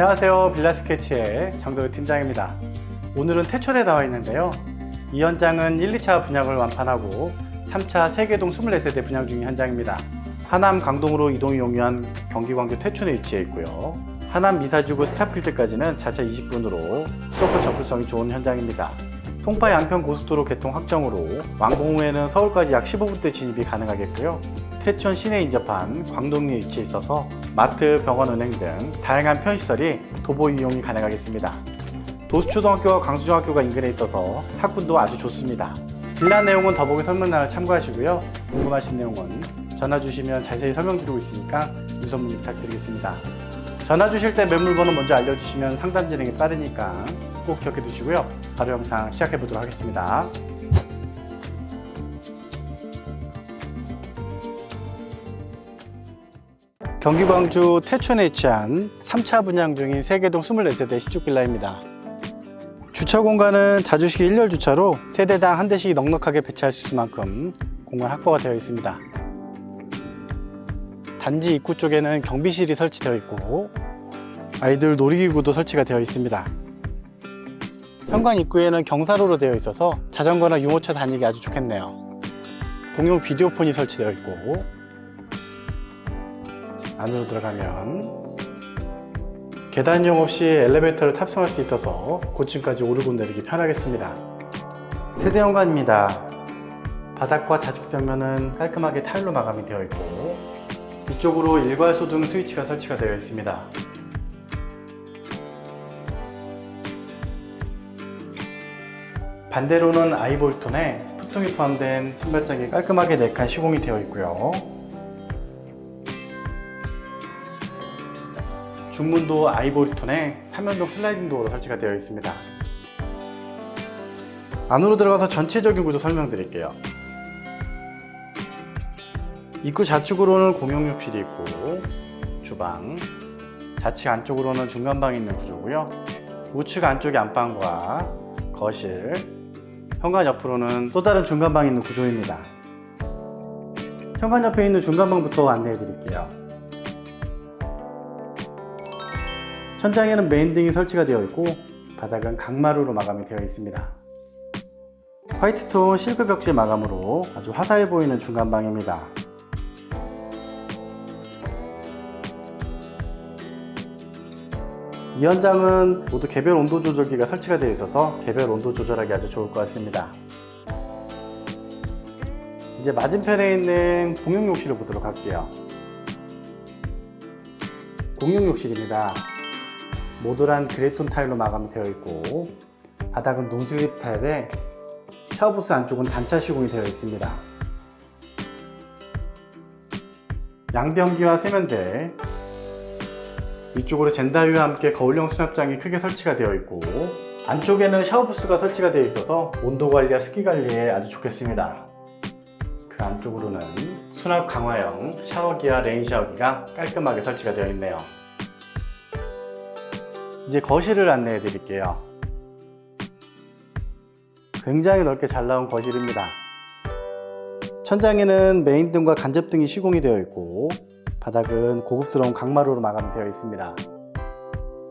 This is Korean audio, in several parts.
안녕하세요. 빌라 스케치의 장도현 팀장입니다. 오늘은 태촌에 나와 있는데요. 이 현장은 1, 2차 분양을 완판하고 3차 세계동 24세대 분양 중인 현장입니다. 하남 강동으로 이동이 용이한 경기 광주 태촌에 위치해 있고요. 하남 미사지구 스타필드까지는 자체 20분으로 수도권 접근성이 좋은 현장입니다. 송파 양평 고속도로 개통 확정으로 왕복 후에는 서울까지 약 15분대 진입이 가능하겠고요. 태촌 시내 인접한 광동리에 위치해 있어서 마트, 병원, 은행 등 다양한 편시설이 도보 이용이 가능하겠습니다. 도수초등학교와 강수중학교가 인근에 있어서 학군도 아주 좋습니다. 빌라 내용은 더보기 설명란을 참고하시고요. 궁금하신 내용은 전화 주시면 자세히 설명드리고 있으니까 유선 문의 부탁드리겠습니다. 전화 주실 때 매물번호 먼저 알려주시면 상담 진행이 빠르니까 꼭 기억해 두시고요. 바로 영상 시작해 보도록 하겠습니다. 경기 광주 태촌에 위치한 3차 분양 중인 세계동 24세대 시축빌라입니다. 주차 공간은 자주식 1열 주차로 세대당 한 대씩 넉넉하게 배치할 수 있을 만큼 공간 확보가 되어 있습니다. 단지 입구 쪽에는 경비실이 설치되어 있고 아이들 놀이기구도 설치가 되어 있습니다. 현관 입구에는 경사로로 되어 있어서 자전거나 유모차 다니기 아주 좋겠네요. 공용 비디오폰이 설치되어 있고 안으로 들어가면 계단 이용 없이 엘리베이터를 탑승할 수 있어서 고층까지 오르고 내리기 편하겠습니다. 세대 현관입니다. 바닥과 좌측 벽면은 깔끔하게 타일로 마감이 되어 있고 이쪽으로 일괄소 등 스위치가 설치가 되어 있습니다. 반대로는 아이볼톤에 푸통이 포함된 신발장이 깔끔하게 4칸 시공이 되어 있고요. 중문도 아이보리톤에 삼면동 슬라이딩 도어로 설치가 되어 있습니다. 안으로 들어가서 전체적인 구조 설명드릴게요. 입구 좌측으로는 공용 욕실이 있고 주방, 좌측 안쪽으로는 중간방이 있는 구조고요. 우측 안쪽에 안방과 거실, 현관 옆으로는 또 다른 중간방이 있는 구조입니다. 현관 옆에 있는 중간방부터 안내해 드릴게요. 천장에는 메인등이 설치가 되어 있고 바닥은 강마루로 마감이 되어 있습니다. 화이트톤 실크 벽지 마감으로 아주 화사해 보이는 중간방입니다. 이 현장은 모두 개별 온도 조절기가 설치가 되어 있어서 개별 온도 조절하기 아주 좋을 것 같습니다. 이제 맞은편에 있는 공용 욕실을 보도록 할게요. 공용 욕실입니다. 모듈한 그레이톤 타일로 마감이 되어 있고 바닥은 논슬립 타일에 샤워부스 안쪽은 단차 시공이 되어 있습니다. 양변기와 세면대 위쪽으로 젠다위와 함께 거울형 수납장이 크게 설치가 되어 있고 안쪽에는 샤워부스가 설치가 되어 있어서 온도 관리와 습기 관리에 아주 좋겠습니다. 그 안쪽으로는 수납 강화형 샤워기와 레인 샤워기가 깔끔하게 설치가 되어 있네요. 이제 거실을 안내해 드릴게요. 굉장히 넓게 잘 나온 거실입니다. 천장에는 메인등과 간접등이 시공이 되어 있고 바닥은 고급스러운 강마루로 마감이 되어 있습니다.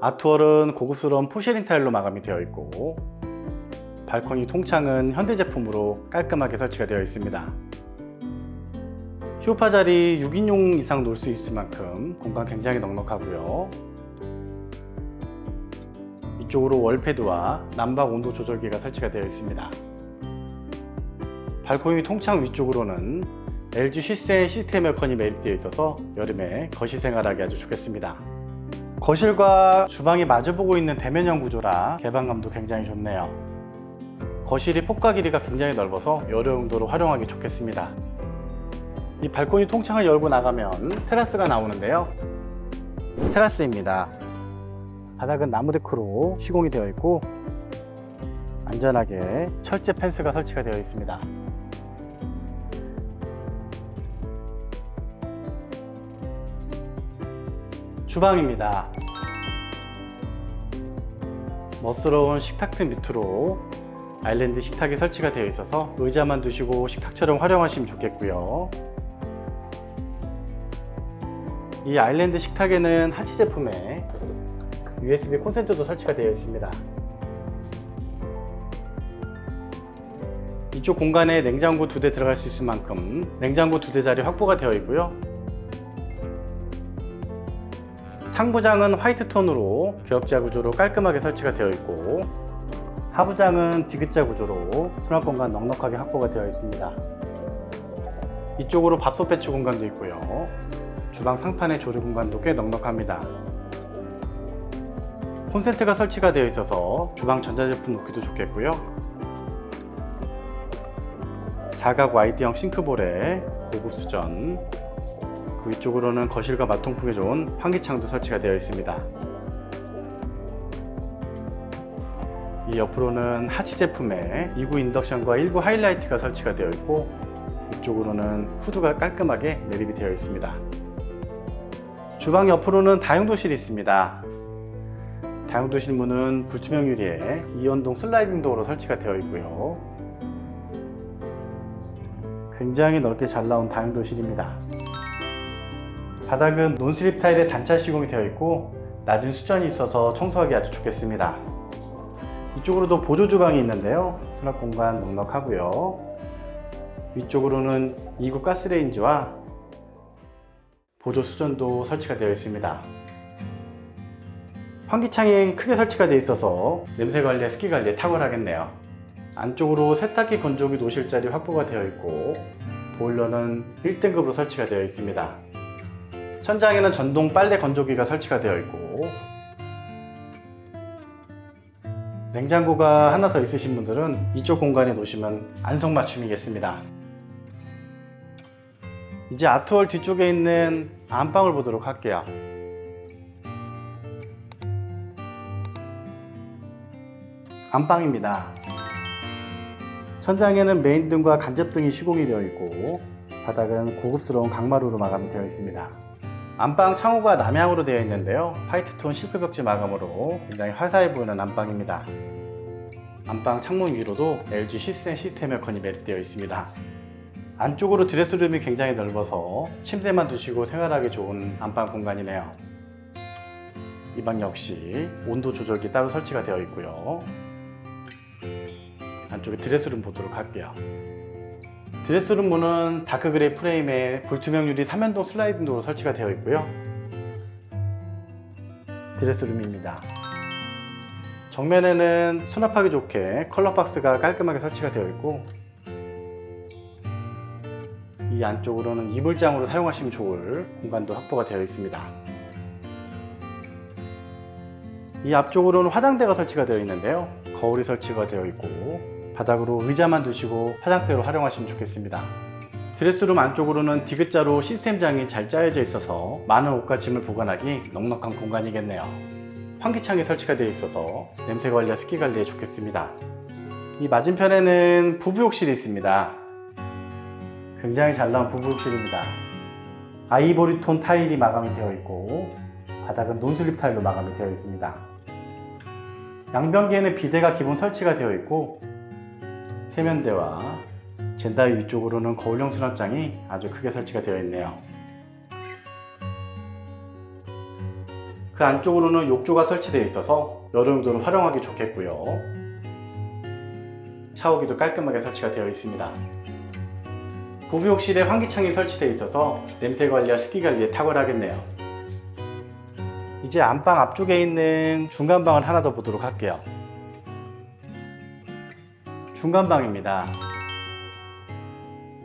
아트월은 고급스러운 포쉐린 타일로 마감이 되어 있고 발코니 통창은 현대 제품으로 깔끔하게 설치가 되어 있습니다. 쇼파 자리 6인용 이상 놓을 수 있을 만큼 공간 굉장히 넉넉하고요. 이쪽으로 월패드와 난방 온도 조절기가 설치가 되어 있습니다. 발코니 통창 위쪽으로는 LG 시스템 시스템 에어컨이 매립되어 있어서 여름에 거실 생활하기 아주 좋겠습니다. 거실과 주방이 마주보고 있는 대면형 구조라 개방감도 굉장히 좋네요. 거실이 폭과 길이가 굉장히 넓어서 여러 용도로 활용하기 좋겠습니다. 이 발코니 통창을 열고 나가면 테라스가 나오는데요. 테라스입니다. 바닥은 나무 데크로 시공이 되어 있고 안전하게 철제 펜스가 설치가 되어 있습니다. 주방입니다. 멋스러운 식탁 틈 밑으로 아일랜드 식탁이 설치가 되어 있어서 의자만 두시고 식탁처럼 활용하시면 좋겠고요. 이 아일랜드 식탁에는 하치 제품의 USB 콘센트도 설치가 되어 있습니다. 이쪽 공간에 냉장고 두 대 들어갈 수 있을 만큼 냉장고 두 대 자리 확보가 되어 있고요. 상부장은 화이트 톤으로 기업자 구조로 깔끔하게 설치가 되어 있고 하부장은 디귿자 구조로 수납 공간 넉넉하게 확보가 되어 있습니다. 이쪽으로 밥솥 배치 공간도 있고요. 주방 상판의 조리 공간도 꽤 넉넉합니다. 콘센트가 설치가 되어 있어서 주방 전자제품 놓기도 좋겠고요. 사각 와이드형 싱크볼에 고급 수전, 그 위쪽으로는 거실과 마통풍에 좋은 환기창도 설치가 되어 있습니다. 이 옆으로는 하치 제품의 2구 인덕션과 1구 하이라이트가 설치가 되어 있고 이쪽으로는 후드가 깔끔하게 매립이 되어 있습니다. 주방 옆으로는 다용도실이 있습니다. 다용도실 문은 불투명 유리에 이연동 슬라이딩 도어로 설치가 되어 있고요. 굉장히 넓게 잘 나온 다용도실입니다. 바닥은 논슬립 타일의 단차 시공이 되어 있고 낮은 수전이 있어서 청소하기 아주 좋겠습니다. 이쪽으로도 보조 주방이 있는데요. 수납 공간 넉넉하고요. 위쪽으로는 2구 가스레인지와 보조 수전도 설치가 되어 있습니다. 환기창이 크게 설치가 되어 있어서 냄새 관리와 습기 관리에 탁월하겠네요. 안쪽으로 세탁기 건조기 놓으실 자리 확보가 되어 있고 보일러는 1등급으로 설치가 되어 있습니다. 천장에는 전동 빨래 건조기가 설치가 되어 있고 냉장고가 하나 더 있으신 분들은 이쪽 공간에 놓으시면 안성맞춤이겠습니다. 이제 아트월 뒤쪽에 있는 안방을 보도록 할게요. 안방입니다. 천장에는 메인등과 간접등이 시공이 되어 있고 바닥은 고급스러운 강마루로 마감이 되어 있습니다. 안방 창호가 남향으로 되어 있는데요. 화이트톤 실크 벽지 마감으로 굉장히 화사해 보이는 안방입니다. 안방 창문 위로도 LG 시스템 시스템 에어컨이 매립되어 있습니다. 안쪽으로 드레스룸이 굉장히 넓어서 침대만 두시고 생활하기 좋은 안방 공간이네요. 이 방 역시 온도 조절기 따로 설치가 되어 있고요. 안쪽에 드레스룸 보도록 할게요. 드레스룸 문은 다크그레이 프레임에 불투명 유리 3연동 슬라이딩 도로 설치가 되어 있고요. 드레스룸입니다. 정면에는 수납하기 좋게 컬러 박스가 깔끔하게 설치가 되어 있고 이 안쪽으로는 이불장으로 사용하시면 좋을 공간도 확보가 되어 있습니다. 이 앞쪽으로는 화장대가 설치가 되어 있는데요. 거울이 설치가 되어 있고 바닥으로 의자만 두시고 화장대로 활용하시면 좋겠습니다. 드레스룸 안쪽으로는 디귿자로 시스템장이 잘 짜여져 있어서 많은 옷가짐을 보관하기 넉넉한 공간이겠네요. 환기창이 설치가 되어 있어서 냄새 관리와 습기 관리에 좋겠습니다. 이 맞은편에는 부부욕실이 있습니다. 굉장히 잘 나온 부부욕실입니다. 아이보리 톤 타일이 마감이 되어 있고 바닥은 논슬립 타일로 마감이 되어 있습니다. 양변기에는 비대가 기본 설치가 되어 있고 세면대와 젠다이 위쪽으로는 거울형 수납장이 아주 크게 설치가 되어 있네요. 그 안쪽으로는 욕조가 설치되어 있어서 여름도는 활용하기 좋겠고요. 샤워기도 깔끔하게 설치가 되어 있습니다. 부부욕실에 환기창이 설치되어 있어서 냄새 관리와 습기 관리에 탁월하겠네요. 이제 안방 앞쪽에 있는 중간방을 하나 더 보도록 할게요. 중간방입니다.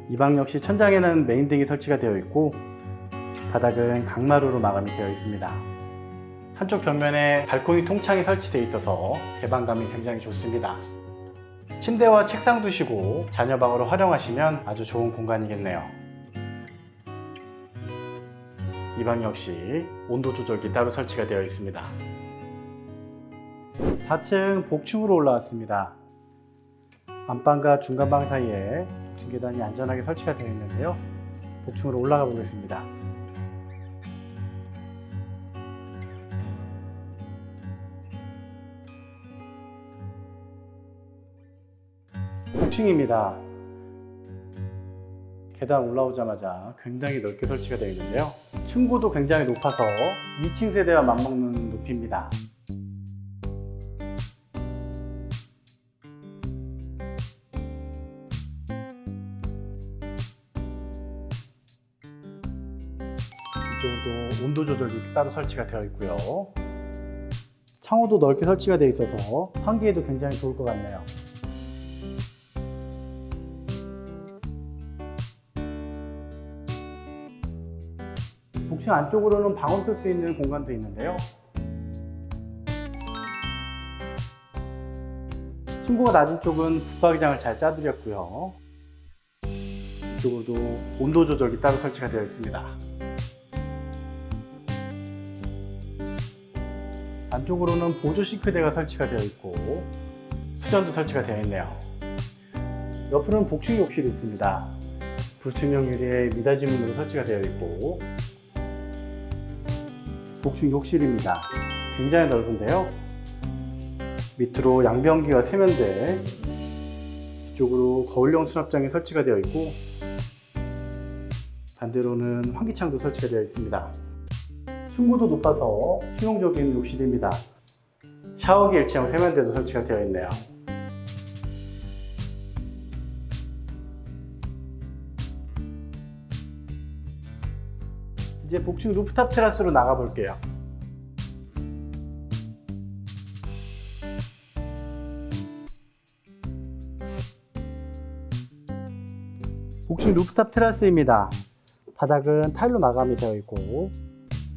이 방 역시 천장에는 메인등이 설치가 되어 있고 바닥은 강마루로 마감이 되어 있습니다. 한쪽 벽면에 발코니 통창이 설치되어 있어서 개방감이 굉장히 좋습니다. 침대와 책상 두시고 자녀방으로 활용하시면 아주 좋은 공간이겠네요. 이 방 역시 온도 조절기 따로 설치가 되어 있습니다. 4층 복층으로 올라왔습니다. 안방과 중간방 사이에 중계단이 안전하게 설치가 되어 있는데요. 복층으로 올라가 보겠습니다. 복층입니다. 계단 올라오자마자 굉장히 넓게 설치가 되어 있는데요. 층고도 굉장히 높아서 2층 세대와 맞먹는 높이입니다. 따로 설치가 되어 있고요. 창호도 넓게 설치가 되어 있어서 환기에도 굉장히 좋을 것 같네요. 복층 안쪽으로는 방을 쓸 수 있는 공간도 있는데요. 층고가 낮은 쪽은 붙박이장을 잘 짜드렸고요. 이쪽으로도 온도 조절기 따로 설치가 되어 있습니다. 안쪽으로는 보조 싱크대가 설치가 되어 있고 수전도 설치가 되어 있네요. 옆으로는 복층 욕실이 있습니다. 불투명 유리에 미닫이 문으로 설치가 되어 있고 복층 욕실입니다. 굉장히 넓은데요. 밑으로 양변기와 세면대 뒤쪽으로 거울용 수납장이 설치가 되어 있고 반대로는 환기창도 설치가 되어 있습니다. 층고도 높아서 실용적인 욕실입니다. 샤워기 일체형 세면대도 설치가 되어 있네요. 이제 복층 루프탑 테라스로 나가 볼게요. 복층 루프탑 테라스입니다. 바닥은 타일로 마감이 되어 있고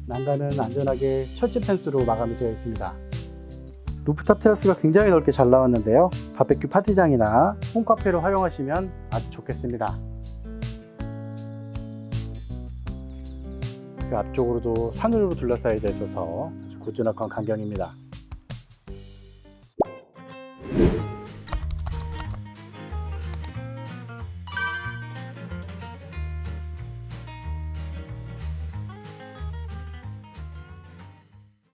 난간은 안전하게 철제 펜스로 마감이 되어 있습니다. 루프탑 테라스가 굉장히 넓게 잘 나왔는데요. 바베큐 파티장이나 홈카페로 활용하시면 아주 좋겠습니다. 그 앞쪽으로도 산으로 둘러싸여져 있어서 아주 고즈넉한 광경입니다.